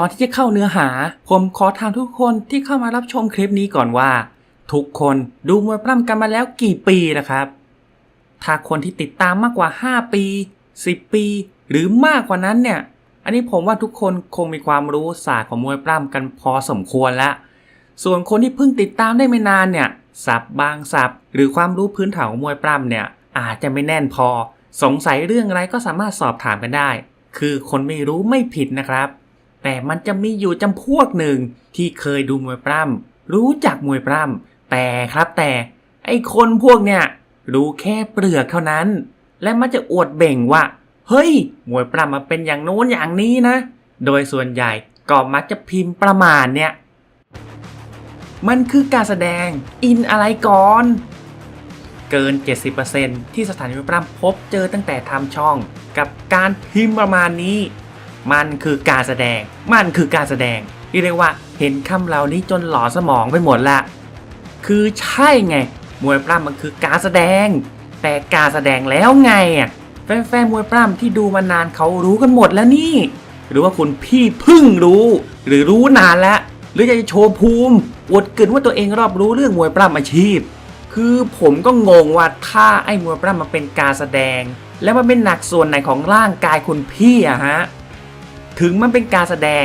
ก่อนที่จะเข้าเนื้อหา ผมขอถามทุกคนที่เข้ามารับชมคลิปนี้ก่อนว่า ทุกคนดูมวยปล้ำกันมาแล้วกี่ปีนะครับ ถ้าคนที่ติดตามมากกว่า 5 ปี 10 ปี หรือมากกว่านั้นเนี่ย อันนี้ผมว่าทุกคนคงมีความรู้ศาสตร์ของมวยปล้ำกันพอสมควรแล้ว ส่วนคนที่เพิ่งติดตามได้ไม่นานเนี่ยศัพท์บางศัพท์หรือความรู้พื้นฐานของมวยปล้ำเนี่ย อาจจะไม่แน่นพอ สงสัยเรื่องอะไรก็สามารถสอบถามกันได้ คือคนไม่รู้ไม่ผิดนะครับ แต่มันจะมีอยู่จำพวกหนึ่งที่เคยดูมวยปล้ำรู้จักมวยปล้ำแต่ครับแต่ ไอคนพวกเนี่ยรู้แค่เปลือกเท่านั้น และมันจะอวดเบ่งว่า เฮ้ย มวยปล้ำมันเป็นอย่างโน้นอย่างนี้นะ โดยส่วนใหญ่ก็มักจะพิมพ์ประมาณเนี่ยมันคือการแสดงอินอะไรก่อน เกิน 70%ที่สถานีมวยปล้ำพบเจอตั้งแต่ทำช่อง กับการพิมพ์ประมาณนี้ มันคือการแสดง มันคือการแสดงที่เรียกว่าเห็นคำเหล่านี้จนหลอสมองไปหมดละ คือใช่ไง มวยปล้ำมันคือการแสดง แต่การแสดงแล้วไงอะแฟนๆมวยปล้ำที่ดูมานานเขารู้กันหมดแล้วนี่ หรือว่าคุณพี่พึ่งรู้ หรือรู้นานแล้ว หรืออยากจะโชว์ภูมิอวดเกินว่าตัวเองรอบรู้เรื่องมวยปล้ำอาชีพ คือผมก็งงว่าถ้าไอ้มวยปล้ำมันเป็นการแสดง แล้วมันเป็นหนักส่วนไหนของร่างกายคุณพี่อะฮะ ถึงมันเป็นการแสดง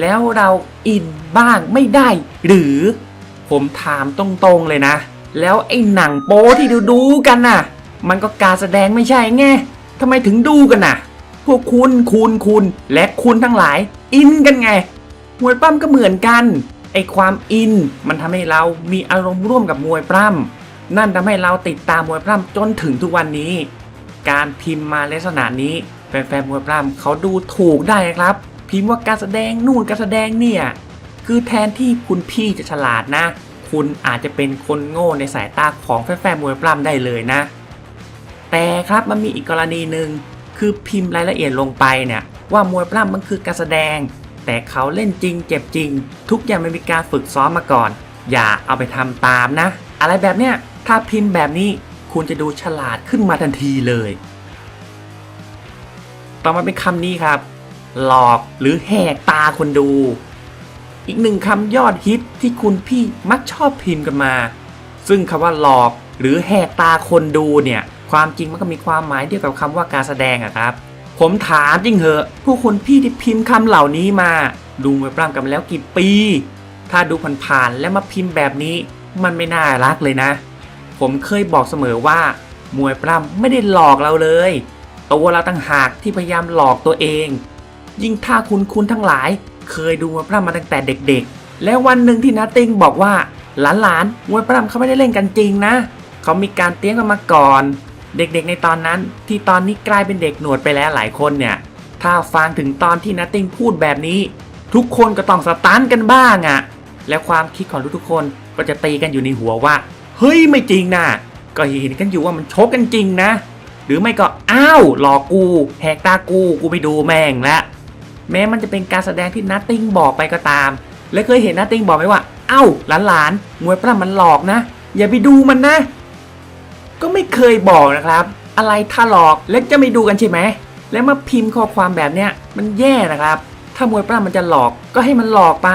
แล้วเราอินบ้างไม่ได้ หรือผมถามตรงๆเลยนะ แล้วไอ้หนังโป๊ที่ดูดูกันน่ะ มันก็การแสดงไม่ใช่ไงทำไมถึงดูกันน่ะ พวกคุณคุณคุณและคุณทั้งหลาย อินกันไงมวยปล้ำก็เหมือนกันไอความอินมันทำให้เรามีอารมณ์ร่วมกับมวยปล้ำนั่นทำให้เราติดตามมวยปล้ำจนถึงทุกวันนี้ การพิมพ์มาลักษณะนี้ แฟนๆมวยปล้ำเขาดูถูกได้ครับ พิมพ์ว่าการแสดงนู่นการแสดงเนี่ย คือแทนที่คุณพี่จะฉลาดนะ คุณอาจจะเป็นคนโง่ในสายตาของแฟนๆมวยปล้ำได้เลยนะ แต่ครับมันมีอีกกรณีหนึ่งคือพิมพ์รายละเอียดลงไปเนี่ยว่ามวยปล้ำมันคือการแสดง แต่เขาเล่นจริงเจ็บจริง ทุกอย่างมันมีการฝึกซ้อมมาก่อน อย่าเอาไปทำตามนะ อะไรแบบเนี้ยถ้าพิมพ์แบบนี้คุณจะดูฉลาดขึ้นมาทันทีเลย ต่อมาเป็นคำนี้ครับ หลอกหรือแหกตาคนดู อีกหนึ่งคำยอดฮิตที่คุณพี่มักชอบพิมพ์กันมา ซึ่งคำว่าหลอกหรือแหกตาคนดูเนี่ย ความจริงมันก็มีความหมายเดียวกับคำว่าการแสดงอะครับ ผมถามจริงเหอะผู้คนพี่ที่พิมพ์คำเหล่านี้มา ดูมวยปล้ำกันมาแล้วกี่ปี ถ้าดูผ่านๆแล้วมาพิมพ์แบบนี้ มันไม่น่ารักเลยนะ ผมเคยบอกเสมอว่ามวยปล้ำไม่ได้หลอกเราเลย ตัวเราต่างหากที่พยายามหลอกตัวเอง ยิ่งถ้าคุณคุณทั้งหลาย เคยดูมวยปล้ำมาตั้งแต่เด็กๆ แล้ววันหนึ่งที่นาติงบอกว่า หลานๆมวยปล้ำเขาไม่ได้เล่นกันจริงนะ เขามีการเตรียมกันมาก่อน เด็กๆในตอนนั้นที่ตอนนี้กลายเป็นเด็กหนวดไปแล้วหลายคนเนี่ย ถ้าฟังถึงตอนที่นาติงพูดแบบนี้ ทุกคนก็ต้องสตันกันบ้างอะ่ะ และความคิดของทุกๆคนก็จะตีกันอยู่ในหัวว่า เฮ้ยไม่จริงนะก็เห็นกันอยู่ว่ามันชกกันจริงนะ หรือไม่ก็อ้าวหลอกกูแหกตากูกูไปดูแม่งละแม้มันจะเป็นการแสดงที่นัตติ้งบอกไปก็ตาม และเคยเห็นนัตติ้งบอกไหมว่าอ้าหลานๆมวยปล้ำมันหลอกนะ อย่าไปดูมันนะ ก็ไม่เคยบอกนะครับ อะไรถ้าหลอกแล้วจะไม่ดูกันใช่ไหมแล้วมาพิมพ์ข้อความแบบเนี้ยมันแย่นะครับ ถ้ามวยปล้ำมันจะหลอกก็ให้มันหลอกไป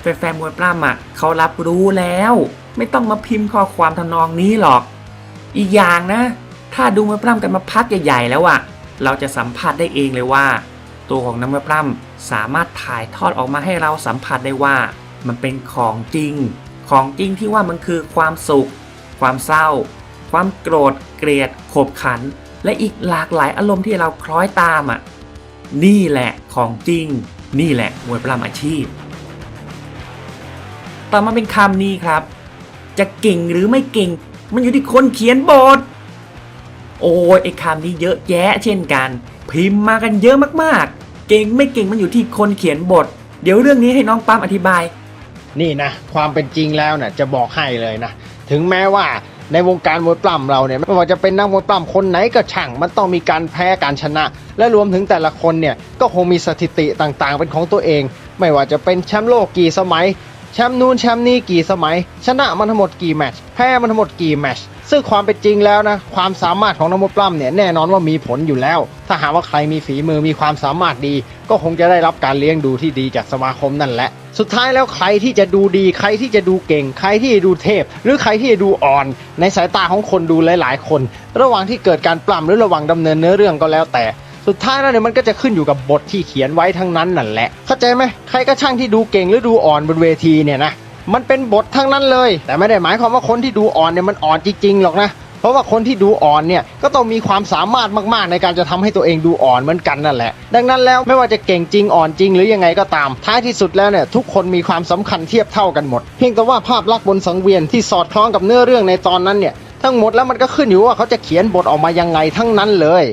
แฟนๆมวยปล้ำอะเขารับรู้แล้ว ไม่ต้องมาพิมพ์ข้อความทำนองนี้หรอก อีกอย่างนะ ถ้าดูมวยปล้ำกันมาพักใหญ่ๆแล้วอะเราจะสัมผัสได้เองเลยว่า ตัวของน้ำมวยปล้ำสามารถถ่ายทอดออกมาให้เราสัมผัสได้ว่า มันเป็นของจริง ของจริงที่ว่ามันคือความสุข ความเศร้า ความโกรธ เกลียด ขบขัน และอีกหลากหลายอารมณ์ที่เราคล้อยตามอะนี่แหละของจริง นี่แหละมวยปล้ำอาชีพ ต่อมาเป็นคำนี้ครับ จะเก่งหรือไม่เก่ง มันอยู่ที่คนเขียนบท โอ้ยไอ้คำนี้เยอะแยะเช่นกัน พิมพ์มากันเยอะมากๆ เก่งไม่เก่งมันอยู่ที่คนเขียนบท เดี๋ยวเรื่องนี้ให้น้องปั๊มอธิบาย นี่นะ ความเป็นจริงแล้วนะ่ะจะบอกให้เลยนะ ถึงแม้ว่าในวงการมวยปล้ำเราเนี่ยไม่ว่าจะเป็นนักมวยปล้ำคนไหนก็ช่าง มันต้องมีการแพ้การชนะ และรวมถึงแต่ละคนเนี่ยก็คงมีสถิติต่างๆ เป็นของตัวเอง ไม่ว่าจะเป็นแชมป์โลกกี่สมัยแชมป์นู้นแชมป์นี้กี่สมัย ชนะมันทั้งหมดกี่แมตช์แพ้มันทั้งหมดกี่แมตช์ ซึ่งความเป็นจริงแล้วนะความสามารถของนักมวยปล้ำเนี่ยแน่นอนว่ามีผลอยู่แล้ว ถ้าหากว่าใครมีฝีมือมีความสามารถดี ก็คงจะได้รับการเลี้ยงดูที่ดีจากสมาคมนั่นแหละ สุดท้ายแล้วใครที่จะดูดี ใครที่จะดูเก่ง ใครที่จะดูเทพ หรือใครที่จะดูอ่อน ในสายตาของคนดูหลาย ๆ คน ระหว่างที่เกิดการปล้ำหรือระหว่างดำเนินเนื้อเรื่องก็แล้วแต่สุดท้ายแล้วเนี่ยมันก็จะขึ้นอยู่กับบทที่เขียนไว้ทั้งนั้นนั่นแหละ เข้าใจไหมใครก็ช่างที่ดูเก่งหรือดูอ่อนบนเวทีเนี่ยนะ มันเป็นบททั้งนั้นเลย แต่ไม่ได้หมายความว่าคนที่ดูอ่อนเนี่ยมันอ่อนจริงๆหรอกนะเพราะว่าคนที่ดูอ่อนเนี่ยก็ต้องมีความสามารถมากๆ ในการจะทำให้ตัวเองดูอ่อนเหมือนกันนั่นแหละ ดังนั้นแล้วไม่ว่าจะเก่งจริงอ่อนจริงหรือยังไงก็ตาม ท้ายที่สุดแล้วเนี่ยทุกคนมีความสำคัญเทียบเท่ากันหมด เพียงแต่ว่าภาพลักษณ์บนสังเวียนที่สอดคล้องกับเนื้อเรื่องในตอนนั้นเนี่ยทั้งหมดแล้วมันก็ขึ้นอยู่ว่าเขาจะเขียนบทออกมายังไงทั้งนั้นเลย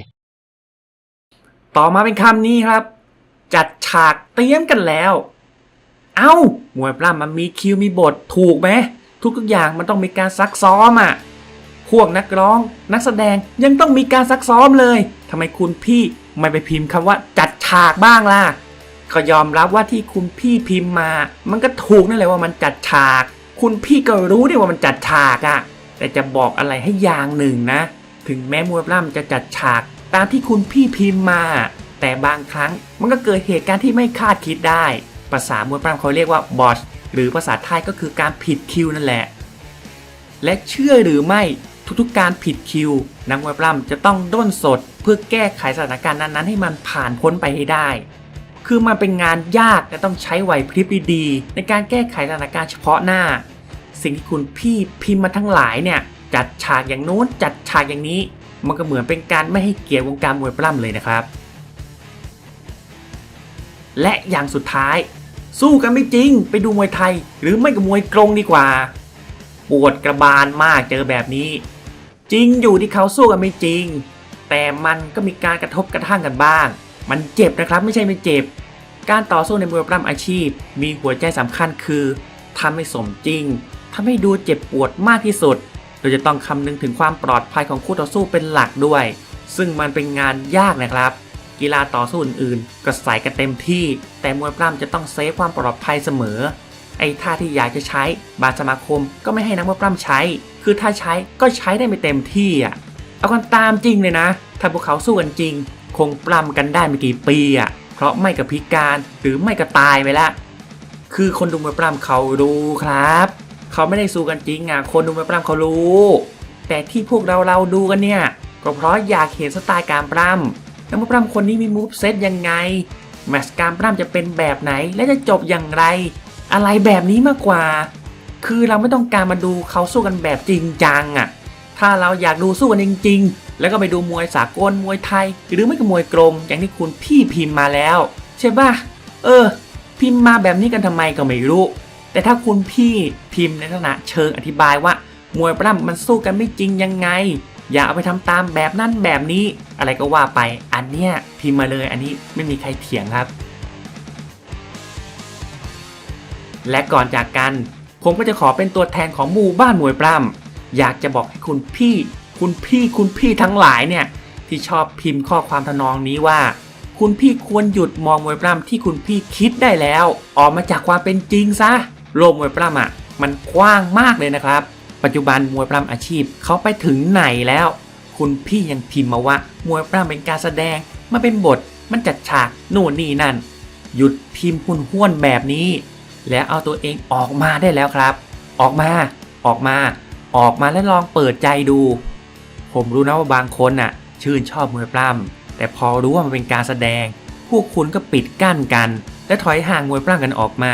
ต่อมาเป็นคำนี้ครับ จัดฉากเตรียมกันแล้ว เอ้ามวยปล้ำมันมีคิวมีบทถูกไหมทุกๆอย่างมันต้องมีการซักซ้อมอะพวกนักร้องนักแสดงยังต้องมีการซักซ้อมเลยทำไมคุณพี่ไม่ไปพิมพ์คำว่าจัดฉากบ้างล่ะ ก็ยอมรับว่าที่คุณพี่พิมพ์มา มันก็ถูกนั่นแหละว่ามันจัดฉาก คุณพี่ก็รู้ดิว่ามันจัดฉากอะ แต่จะบอกอะไรให้อย่างหนึ่งนะ ถึงแม้มวยปล้ำจะจัดฉาก ตามที่คุณพี่พิมพ์มา แต่บางครั้งมันก็เกิดเหตุการณ์ที่ไม่คาดคิดได้ ภาษามวยปล้ำเขาเรียกว่าบอชหรือภาษาไทยก็คือการผิดคิวนั่นแหละ และเชื่อหรือไม่ทุกๆการผิดคิว นักมวยปล้ำจะต้องด้นสด เพื่อแก้ไขสถานการณ์นั้นๆ ให้มันผ่านพ้นไปให้ได้ คือมันเป็นงานยากและต้องใช้ไหวพริบดีๆในการแก้ไขสถานการณ์เฉพาะหน้า สิ่งที่คุณพี่พิมพ์มาทั้งหลายเนี่ยจัดฉากอย่างโน้นจัดฉากอย่างนี้ มันก็เหมือนเป็นการไม่ให้เกียรติวงการมวยปล้ำเลยนะครับ และอย่างสุดท้าย สู้กันไม่จริง ไปดูมวยไทย หรือไม่ก็มวยกรงดีกว่า ปวดกระบาลมากเจอแบบนี้ จริงอยู่ที่เขาสู้กันไม่จริง แต่มันก็มีการกระทบกระทั่งกันบ้าง มันเจ็บนะครับไม่ใช่ไม่เจ็บ การต่อสู้ในมวยปล้ำอาชีพ มีหัวใจสำคัญคือทำให้สมจริงทำให้ดูเจ็บปวดมากที่สุด โดยจะต้องคำนึงถึงความปลอดภัยของคู่ต่อสู้เป็นหลักด้วย ซึ่งมันเป็นงานยากนะครับ กีฬาต่อสู้อื่นๆ ก็ใส่กันเต็มที่ แต่มวยปล้ำจะต้องเซฟความปลอดภัยเสมอ ไอ้ท่าที่อยากจะใช้ บาสมาคมก็ไม่ให้นักมวยปล้ำใช้ คือถ้าใช้ก็ใช้ได้ไม่เต็มที่อะ เอากันตามจริงเลยนะ ถ้าพวกเขาสู้กันจริง คงปล้ำกันได้ไม่กี่ปีอะ เพราะไม่กับพิการหรือไม่ก็ตายไปละ คือคนดูมวยปล้ำเขารู้ครับ เขาไม่ได้สู้กันจริงอะ คนดูมวยปล้ำเขารู้ แต่ที่พวกเราเราดูกันเนี่ย ก็เพราะอยากเห็นสไตล์การปล้ำ นักมวยปล้ำคนนี้มีมูฟเซตยังไง แมชการปล้ำจะเป็นแบบไหน และจะจบอย่างไร อะไรแบบนี้มากกว่า คือเราไม่ต้องการมาดูเขาสู้กันแบบจริงจังอะ ถ้าเราอยากดูสู้กันจริง ๆ แล้วก็ไปดูมวยสากลมวยไทย หรือไม่ก็มวยกรงอย่างที่คุณพี่พิมพ์มาแล้ว ใช่ป่ะเออ พิมพ์มาแบบนี้กันทำไมก็ไม่รู้ แต่ถ้าคุณพี่พิมพ์ในลักษณะเชิงอธิบายว่ามวยปล้ำมันสู้กันไม่จริงยังไง อย่าเอาไปทำตามแบบนั้นแบบนี้อะไรก็ว่าไป อันเนี้ยพิมพ์มาเลยอันนี้ไม่มีใครเถียงครับ และก่อนจากกัน ผมก็จะขอเป็นตัวแทนของหมู่บ้านมวยปล้ำอยากจะบอกให้คุณพี่ คุณพี่คุณพี่ทั้งหลายเนี่ยที่ชอบพิมพ์ข้อความทนองนี้ว่า คุณพี่ควรหยุดมองมวยปล้ำที่คุณพี่คิดได้แล้ว ออกมาจากความเป็นจริงซะโลกมวยปล้ำอะมันกว้างมากเลยนะครับ ปัจจุบันมวยปล้ำอาชีพเขาไปถึงไหนแล้ว คุณพี่ยังพิมพ์มาว่ามวยปล้ำเป็นการแสดง มันเป็นบท มันจัดฉากนู่นนี่นั่น หยุดพิมพ์หุ่นห้วนแบบนี้ แล้วเอาตัวเองออกมาได้แล้วครับ ออกมา ออกมา ออกมาแล้วลองเปิดใจดู ผมรู้นะว่าบางคนน่ะ ชื่นชอบมวยปล้ำแต่พอรู้ว่ามันเป็นการแสดง พวกคุณก็ปิดกั้นกัน และถอยห่างมวยปล้ำกันออกมา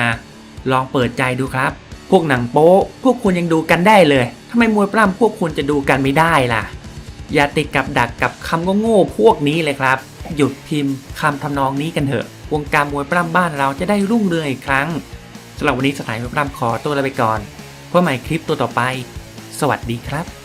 ลองเปิดใจดูครับ พวกหนังโป๊ะพวกคุณยังดูกันได้เลยทำไมมวยปล้ำพวกคุณจะดูกันไม่ได้ล่ะ อย่าติดกับดักกับคำโง่ๆพวกนี้เลยครับ หยุดพิมพ์คำทำนองนี้กันเถอะ วงการมวยปล้ำบ้านเราจะได้รุ่งเรืองอีกครั้งสำหรับวันนี้สถานมวยปล้ำขอตัวลาไปก่อนเพื่อใหม่คลิปตัวต่อไป สวัสดีครับ